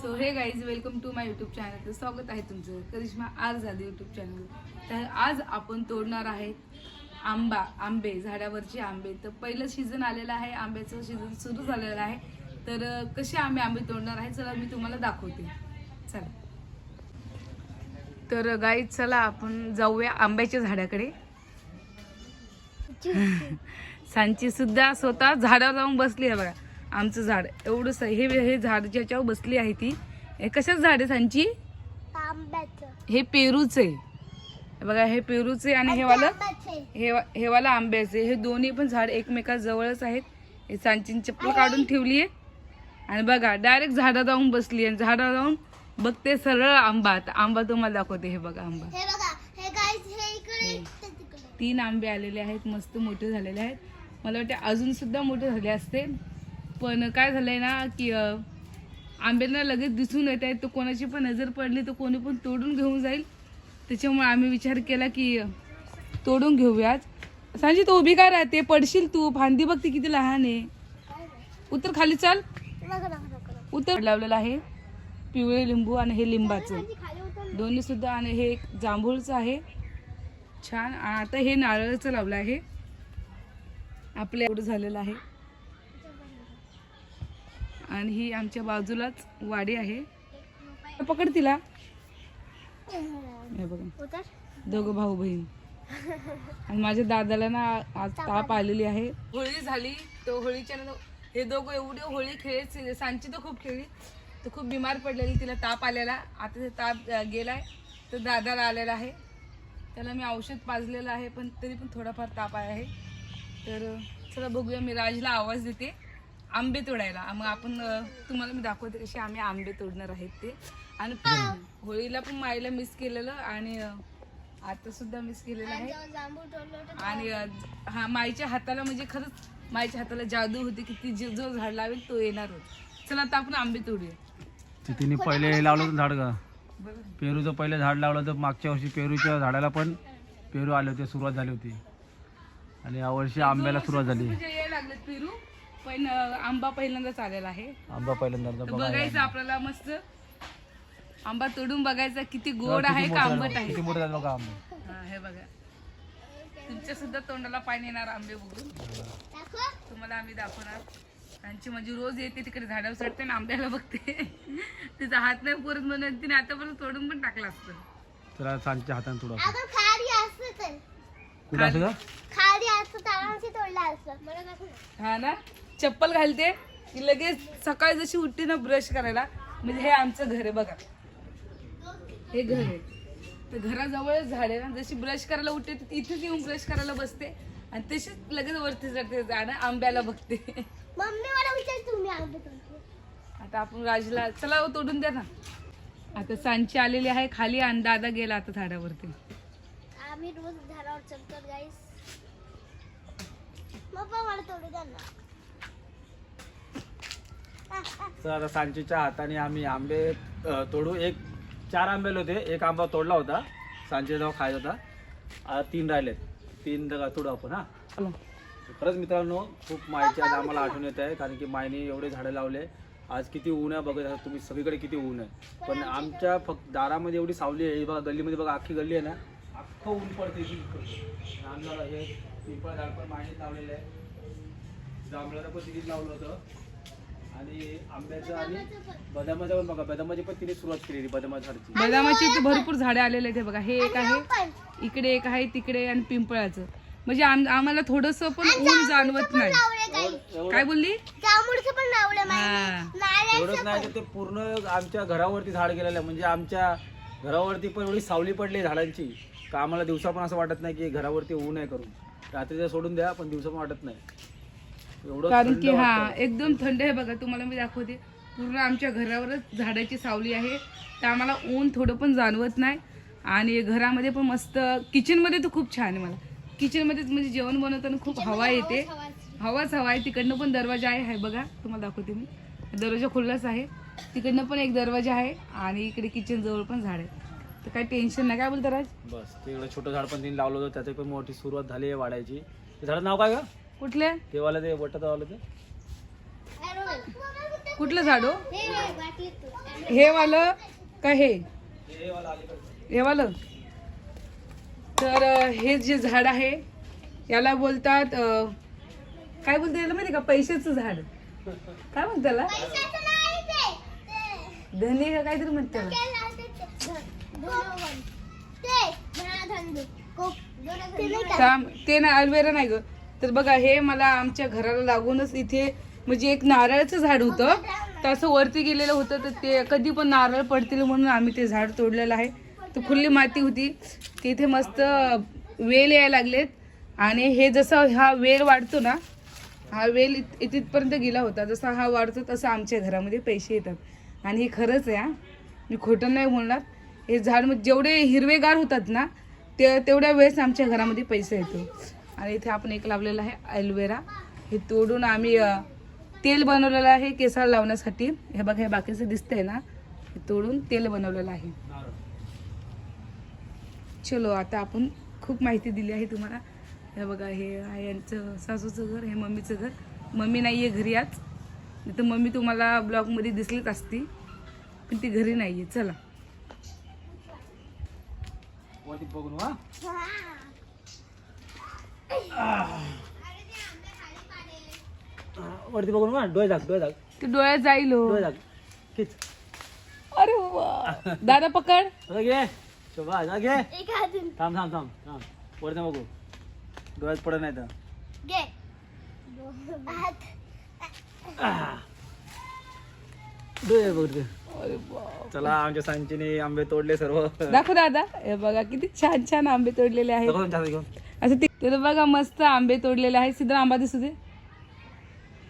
So hey guys welcome to my YouTube channel तर स्वागत आहे तुमचं करिश्मा आर झाले युट्यूब चॅनल तर आज आपण तोडणार आहे आंबा आंबे झाडावरचे आंबे. तर पहिलं सीझन आलेलं आहे आंब्याचं सीझन सुरू झालेलं आहे. तर कसे आम्ही आंबे तोडणार आहे चला मी तुम्हाला दाखवते. चला. तर गाईज चला आपण जाऊया आंब्याच्या झाडाकडे. सांची सुद्धा स्वतः झाडावर जाऊन बसली आहे बघा. आमचं झाड. एवढंच आहे. हे हे झाड ज्याच्यावर बसली आहे ती हे कशाच झाड आहे सांची? हे पेरूच आहे. बघा हे पेरूचे आणि हे वालं आंब्याचे. हे वा- वाला आंब्याचे दोन्ही पण झाड एकमेका जवळच आहेत. हे सांचीन चप्पल काढून ठेवली आहे. आणि बघा डायरेक्ट झाडा जाऊन बसली आणि झाडा जाऊन बघते सरळ आंबा. आता आंबा तुम्हाला दाखवते. हे बघा आंबा. तीन आंबे आलेले आहेत. मस्त मोठे झालेले आहेत. मला वाटते अजून सुद्धा मोठे झाले असते. पण काय झालंय ना की आंब्यांना लगेच दिसून येत आहेत तर कोणाची पण नजर पडली तर कोणी पण तोडून घेऊन जाईल. त्याच्यामुळे आम्ही विचार केला की तोडून घेऊयात. सांजी तू उभी काय राहते? पडशील तू? फांदी बघ ती किती लहान आहे. उतर खाली चाल. उत्तर उतर. लावलेलं आहे पिवळे लिंबू आणि हे लिंबाचं. दोन्ही सुद्धा आणि हे एक जांभूळचं आहे. छान. आता हे नारळाचं लावलं आहे. आपल्या एवढं झालेलं आहे. आणि ही आमच्या बाजूलाच वाडी आहे. पकड तिला. बघा. उतर. दोघं भाऊ बहीण. आणि माझ्या दादाला ना आज ताप आलेली आहे. होळी झाली तो होळीच्या हे दोघं एवढे होळी खेळत सांची तर खूप खेळली. तर खूप बिमार पडलेली तिला ताप आलेला. आता ते ताप गेलाय तर दादाला आलेला आहे. त्याला मी औषध पाजलेलं आहे पण तरी पण थोडाफार ताप आहे. तर चला बघूया मी राजला आवाज देते. आंबे तोडायला. मग आपण तुम्हाला मी दाखवते कसे आम्ही आंबे तोडणार आहेत ते. आणि होळीला पण माईला मिस केलेलं आणि आता सुद्धा मिस केलेलं आहे. आणि हा माईच्या हाताला म्हणजे खरंच माईच्या हाताला जादू होती की ती जे- जो झाड लावेल तो येणार होता. चला आता आपण आंबे तोडूया. ते तिने पहिले लावलं होतं झाड का पेरूचं पहिले झाड लावलं होतं मागच्या वर्षी पेरूच्या झाडाला पण पेरू आले होते सुरुवात झाली होती. आणि यावर्षी आंब्याला सुरुवात झाली. म्हणजे पेरू? पण आंबा पहिल्यांदाच आलेला आहे. आंबा पहिल्यांदा तर बघायचं आपल्याला मस्त. आंबा तोडून बघायचा किती गोड आहे का आंबट आहे. किती मोठे झाले बघा आंबे. हा हे बघा. तुमच्या सुद्धा तोंडाला पाणी येणार आंबे बघून. तुम्हाला आम्ही दाखवणार. त्यांची म्हणजे रोज येते तिकडे झाडावर चढते आणि आंब्याला बघते. तिचा हात नाही पुरत म्हणून तिने आतापर्यंत तोडून पण टाकला असतं. सांच्या हाताने थोडं अगं खारी असतं तर. कुठं असं का खारी असतं तळांशी तोडलं असतं. मला दाखव ना. हा ना? चप्पल घालते की लगेच सकाळी जशी उठते ना ब्रश करायला म्हणजे हे आमचं घर आहे बघा. हे घर आहे. तर घराजवळच झाड आहे ना. जशी ब्रश करायला उठते तर इथेच येऊन ब्रश करायला बसते आणि तशीच लगेच वरती चढते झाड आंब्याला बघते. मम्मी मला विचार तुम्ही आंबे आता आपण राजला चला हो, तोडून द्या ना. आता सांची आलेली आहे खाली आणि दादा गेला आता झाडावरती. आम्ही रोज झाडावर चढतो गाईस पप्पा मला तोडू द्या ना. तर आता सांचीच्या हाताने आम्ही आंबे तोडू. एक चार आंबेले होते. एक आंबा तोडला होता. सांजे जेव्हा खायचा होता. आता तीन राहिलेत. तीन तोडू आपण हा. खरंच मित्रांनो खूप मायची आज आम्हाला आठवण येत आहे कारण की मायने एवढे झाडं लावले. आज किती ऊन आहे बघत आहात तुम्ही. सगळीकडे किती ऊन आहे. पण आमच्या फक्त दारामध्ये एवढी सावली आहे. बघा गल्लीमध्ये बघा अख्खी गल्ली आहे ना. अख्खं ऊन पडते इथे हे पिंपळ झाड पण मायनेच लावलेलं आहे. जांभळाला पण तिथेच लावलं होतं. आणि आंब्याचं आणि बदामाचं पण बघा बदामाची पण तिने सुरुवात केलेली बदामा झाडची. बदामाची इथे भरपूर झाडे आलेले आहेत हे बघा हे एक आहे इकडे एक आहे तिकडे आणि पिंपळाचं. म्हणजे आम- आम्हाला थोडस पण ऊन जाणवत नाही. एवढं- काय बोलली? जांभूळचे पण लावले हा. एवढंच नाही तर ते पूर्ण आमच्या घरावरती झाड गेलेलं आहे म्हणजे आमच्या घरावरती पण एवढी सावली पडली झाडांची का आम्हाला दिवसा पण असं वाटत नाही की घरावरती ऊन आहे करून. रात्रीचं सोडून द्या पण दिवसा पण वाटत नाही. कारण की हा. एकदम थंड आहे बघा तुम्हाला मी दाखवते. पूर्ण आमच्या घरावरच झाडाची सावली आहे. तर आम्हाला ऊन थोडं पण जाणवत नाही. आणि घरामध्ये पण मस्त किचनमध्ये तर खूप छान आहे मला. किचनमध्ये म्हणजे जेवण बनवताना खूप हवा येते. हवाच हवा आहे. तिकडनं पण दरवाजा आहे बघा. तुम्हाला दाखवते मी. दरवाजा खुल्लाच आहे. तिकडनं पण एक दरवाजा आहे आणि इकडे किचन जवळ पण झाड आहे तर काही टेन्शन नाही. काय बोलता राज? बस ते एवढं छोटं झाड पण तिने लावलं होतं. त्याची पण मोठी सुरुवात झाली आहे वाढायची. ते झाडाचं नाव काय का कुठल्या ते वाला ते वटत वाला ते कुठलं झाड? हो हे हे. हे वालं का हे? हे वालं तर हे जे झाड आहे याला बोलतात अं, काय बोलतात याला माहिती का? पैशाचं झाड. काय म्हणतात त्याला? पैशाचं नाही ते. ते. धनी का काहीतरी म्हणतात त्याला? थांब, ते ना अल्वेरा नाही ग. तर बघा हे मला आमच्या घराला लागूनच इथे म्हणजे एक नारळाचं झाड होतं. तर असं वरती गेलेलं होतं तर ते कधी पण नारळ पडतील म्हणून आम्ही ते झाड तोडलेलं आहे. तर खुल्ली माती होती. तिथे मस्त वेल यायला लागलेत. आणि हे जसं हा वेल वाढतो ना हा वेल इत- तिथपर्यंत इथपर्यंत गेला होता. जसा हा वाढतो तसं आमच्या घरामध्ये पैसे येतात. आणि हे खरंच आहे मी खोटं नाही बोलणार. हे झाड जेवढे हिरवेगार होतात ना ते तेवढ्या वेळेस आमच्या घरामध्ये पैसा येतो. आणि इथे आपण एक लावलेलं आहे ॲलोवेरा. हे तोडून आम्ही तेल बनवलेलं आहे केसाला लावण्यासाठी. हे बघा हे बाकीचं दिसतंय ना? हे तोडून तेल बनवलेलं आहे. चलो आता आपण खूप माहिती दिली आहे तुम्हाला. हे बघा हे आहे यांचं सासूचं घर हे मम्मीचं घर. मम्मी नाही आहे घरी आज. नाही तर मम्मी तुम्हाला ब्लॉगमध्ये दिसलीच असती. पण ती घरी नाही आहे चला बघून वा वरती बघून वा डोळे दाख डोळे दाख ते डोळ्यात जाईल हो. डोळे दाख खिच. अरे वा. दादा पकड. आता घे. शोभा जा घे. एक अजून. थांब थांब थांब थांब. वरती बघू. डोळ्यात पडत नाही तर. घे. हात. डोळे बघते. चला आमच्या सांचीने आंबे तोडले सर्व. दाखव दादा. हे बघा किती छान छान आंबे तोडलेले आहेत. दाखव तुमच्या हातात घेऊन असं ते तर बघा मस्त आंबे तोडलेले आहेत. सिद्ध आंबा दिसू दे.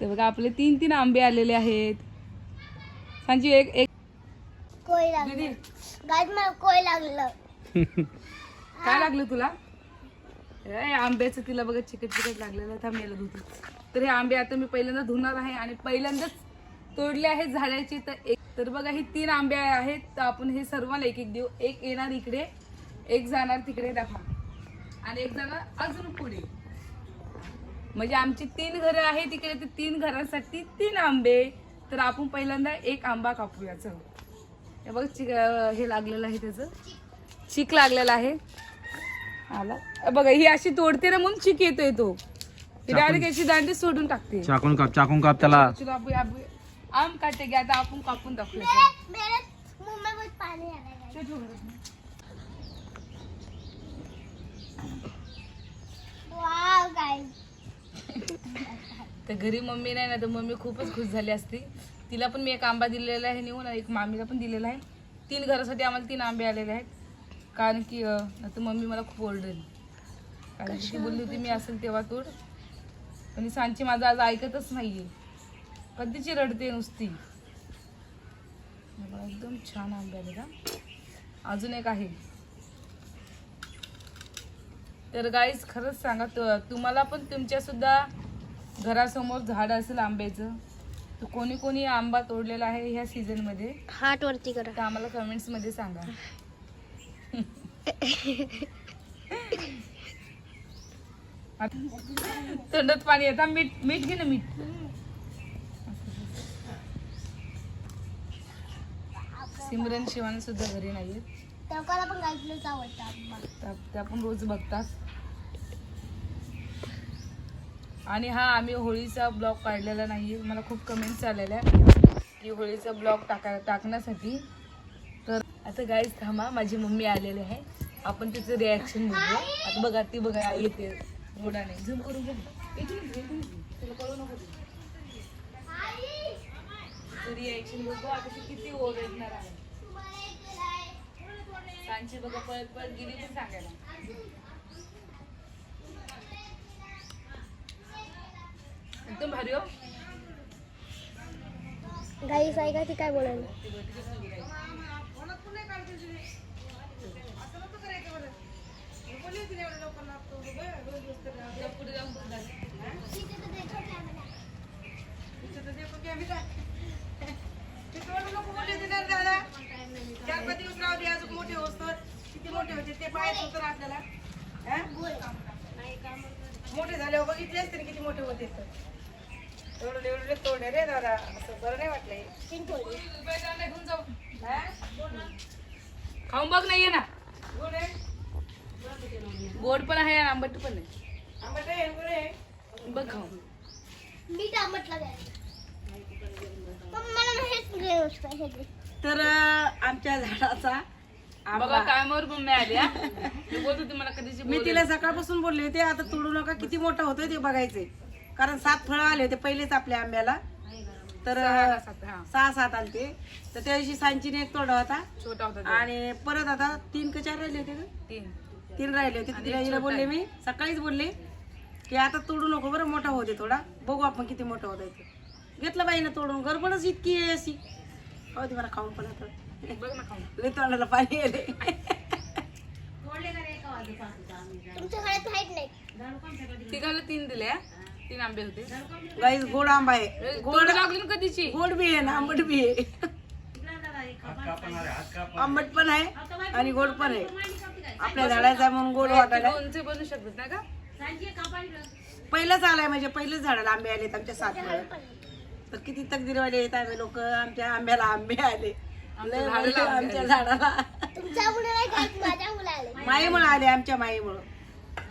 ते बघा आपले तीन तीन आंबे आलेले आहेत. सांची एक एक कोय लागलं? दीदी. गाईत मला कोय लागलं? काय लागलं तुला? ए, आंब्याचं तिला बघा चिकट चिकट लागलेलं थांब याला धुते. तर हे आंबे आता मी पहिल्यांदा धुणार आहे आणि पहिल्यांदाच तोडले आहेत झाडाचे तर एक तर बघा हे तीन आंबे आहेत. तर आपण हे सर्वांना एक एक देऊ. एक येणार इकडे एक जाणार तिकडे दाखवा. आणि एक जाणार अजून पुढे. म्हणजे आमची तीन घरं आहेत तिकडे तर तीन घरांसाठी तीन आंबे. तर आपण पहिल्यांदा एक आंबा कापूया. चल. हे बघ चिक हे लागलेलं आहे त्याचं. चीक लागलेला आहे. आला. बघा ही अशी तोडते ना म्हणून चीक येतोय तो. डायरेक्ट याची दांडी सोडून टाकते. चाकून काप चाकून काप त्याला. आम काटे आता आपण कापून दाखवूया मेरे मेरे मुंह में बहुत पानी आ रहा है। तर घरी मम्मी नाही ना तर मम्मी खूपच खुश झाली असती. तिला पण मी एक आंबा दिलेला आहे नेऊन आणि एक मामीला पण दिलेला आहे. तीन घरासाठी आम्हाला तीन आंबे आलेले आहेत. कारण की नाहीतर मम्मी मला खूप ओरडेल कारण की बोलली होती मी असेल तेव्हा तोड. ही सांची माझं आज ऐकतच नाहीये. कधीची रडते नुसती? एकदम छान आंबे आले का अजून एक आहे. तर गाईज खरंच सांगा तु- तुम्हाला पण तुमच्या सुद्धा घरासमोर झाड असेल आंब्याचं तर कोणी कोणी आंबा तोडलेला आहे ह्या सीझनमध्ये? हाथ वरती करा. तर आम्हाला कमेंट्समध्ये सांगा. आता- तोंडात पाणी येतात मीठ मीठ घे ना मीठ. सिमरन शिवान सुद्धा घरी पण गाईतलंच आवडतं त्या पण रोज बघतात. आणि हा आम्ही होळीचा ब्लॉग काढलेला नाही मला खूप कमेंट्स आलेल्या की होळीचा ब्लॉग टाका टाकण्यासाठी. तर आता गाईज थांबा. माझी मम्मी आलेली आहे. आपण तिचं रिॲक्शन बघूया. आता बघा ती बघा येते. रोडाने झूम करून बघ रिॲक्शन बघू. आता ती किती ओरडणार आहे. सांची बघा पळत पळत गेली पण सांगायला. एकदम भारी हो. गाईस ऐका ती काय बोलायला. पुढे जाऊन बघ दादा. चार पाच दिवस राहू दे अजून मोठे होतं किती मोठे होते ते पाहायचं होतं ना आपल्याला हा? मोठे झाल्यावर बघितले असते ना किती मोठे होते तर एवढं एवढे तोडे रे दादा असं बरं नाही वाटलं हे. घेऊन जाऊ खाऊन बघ नाहीये ना गोड आहे? गोड पण आहे आणि आंबट पण आहे आंबट आहे, गोड आहे. बघ खाऊन मीठ आंबटला मला हेच हे. तर अं, आमच्या झाडाचा बघा आंबा. कामावर पण मिळाली हा. मी बोलत होती मला कधीची मी तिला सकाळपासून बोलले होते आता तोडू नका किती मोठा होतोय ते बघायचे कारण सात फळं आले होते पहिलेच आपल्या आंब्याला. तर हा. सहा सात आले ते तर त्या दिवशी सांचीने एक तोडा होता. छोटा होता तो. आणि परत आता तीन का चार राहिले होते का? तीन. तीन राहिले होते. तिला हिला बोलले. मी सकाळीच बोलले की आता तोडू नको बरं मोठा होते थोडा. बघू आपण किती मोठा होता ते. घेतलं बाईनं तोडून गडबडच इतकी आहे अशी. हो दे मला खाऊन पण आता. बघ ना खाऊन. लय तोंडाला पाणी येते तुमच्या घरात माहीत नाही. तिघाला तीन दिले हा. तीन आंबे होते. गाईस गोड आंबा आहे. गोड गोड लागली ना कधीची? गोड बी आहे ना आंबट बी आहे. आंबट पण आहे आणि गोड पण आहे. आपल्या झाडाचा म्हणून गोड वाटायला. लोणचे बनवू शकतात ना का? पहिलंच आलाय म्हणजे पहिलेच झाडाला आंबे आलेत आमच्या सात. तर किती तकदीरवाले आहेत आम्ही लोक. आमच्या आंब्याला आंबे आले. लय मोठे आमच्या झाडाला. तुमच्या मुलं नाही काय माझ्या मुलं आले. माईमुळं आले आमच्या माईमुळं.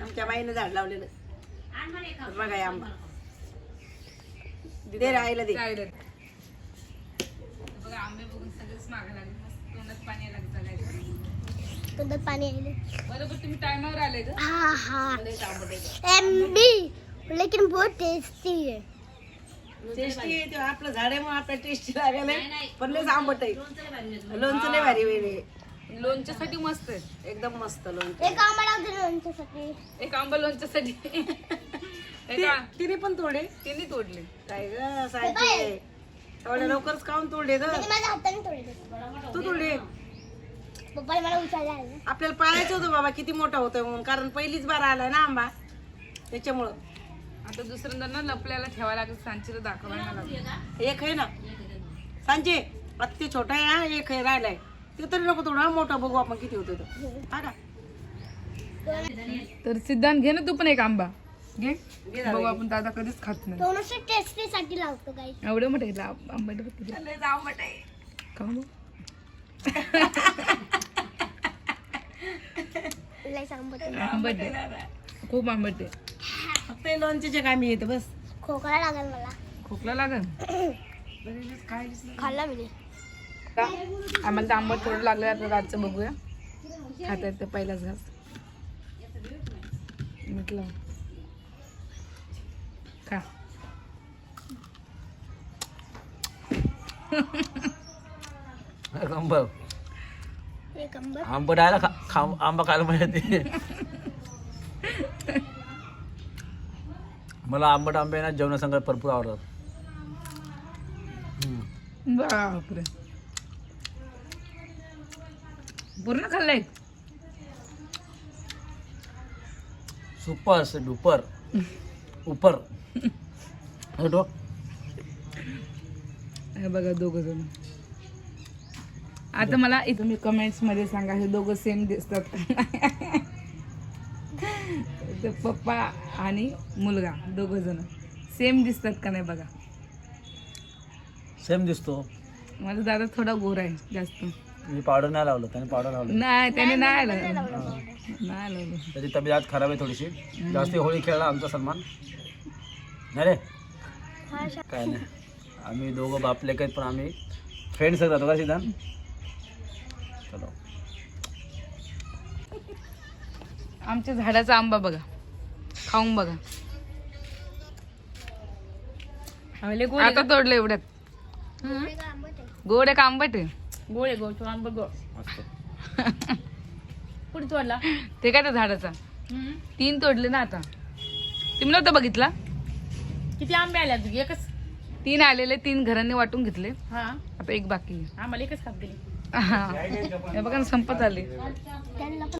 आमच्या माईनं झाड लावलेलं. बघा हे आंबा दे राहिलं दे. राहिलं. बघा आंबे बघून सगळेच मागे लागले. मस्त तोंडात पाणी यायला लागलं तोंडात पाणी आले बरोबर तुम्ही टायमावर आले का? हाँ हाँ आहे. एमडी लेकिन बहुत टेस्टी है टेस्टी आहे ते आपलं झाड आहे मग आपल्याला टेस्टी लागेल पण लयच आंबट आहे. लोणचं लय भारी वेगळे. लोणच्यासाठी मस्त आहे. एकदम मस्त लोणचं. एक लावते लोणच्यासाठी. एक आंबा लोणच्यासाठी. ति- तिने पण तोडे? तिन्ही तोडले. काय ग सायचे एवढ्या लवकरच काऊन तोडले ग? त्याने माझ्या हाताने तोडले तू. तोडले? मला उचलला आपल्याला पाहायचं होतं बाबा किती मोठा होतोय म्हणून. कारण पहिलीच बार आलाय ना आंबा. त्याच्यामुळं. आता दुसऱ्यांदा ना लपल्याला ठेवायला लागेल. सांचीला दाखवायला लागेल. एक आहे ना. सांचे आता ते छोटा आहे हा एक आहे राहिलाय. ते तरी नको थोडा मोठा बघू आपण किती होतो तो. हा का? तर सिद्धांत घे ना तू पण एक आंबा. घे. बघू. आपण दादा कधीच खात नाही. तो नुसतं टेस्टी साठी लावतो काही एवढं मोठं घेतलं आंबट आंबट आहे. खूप आंबट आहे. फक्त हे लोणच्याच्या कामी येते बस. खोकला लागेल मला. खोकला लागल? खाल्ला मी. का? आम्हाला तर आंबट थोडं लागलं आता रातचं बघूया. खाता येते पहिलाच घास. म्हटलं खा. आंबा आंबा आंबट आहे ना खा आंबा खायला माहिती मला आंबट आंबे ना जेवणासंग भरपूर आवडतात. हम्म. बापरे. पूर्ण खाल्लंय? Super duper. उपर. हे बघ. हे बघा दोघ जण. आता मला इथं तुम्ही कमेंट्समध्ये सांगा हे दोघं सेम दिसतात का नाही? ते पप्पा आणि मुलगा दोघ जण. सेम दिसतात का नाही बघा? सेम दिसतो. माझा दादा थोडा गोरा आहे जास्त. मी पावडर नाही लावलं त्याने पावडर लावलं. नाही त्याने नाही लावलं. नाही लावलं. त्याची तब्येत आज खराब आहे थोडीशी. जास्त होळी खेळला आमचा सन्मान. नाही रे. काय नाही. आम्ही दोघं बापले आहेत पण आम्ही फ्रेंड्स राहतो का सिद्धांत चलो. आमच्या झाडाचा आंबा बघा. खाऊन बघा. आता तोडलं एवढ्यात. गोड आहे का आंबट आहे? गोड आहे गोड आंबट गोड मस्त. पुढे तोडला? ते काय त्या झाडाचा? तीन तोडले ना आता. तुम्ही नव्हता बघितला? किती आंबे आले तुझे एकच? तीन आलेले तीन घरांनी वाटून घेतले. हा. आता एक बाकी आहे. आम्हाला एकच खात दिली हा. हे बघा ना संपत आले.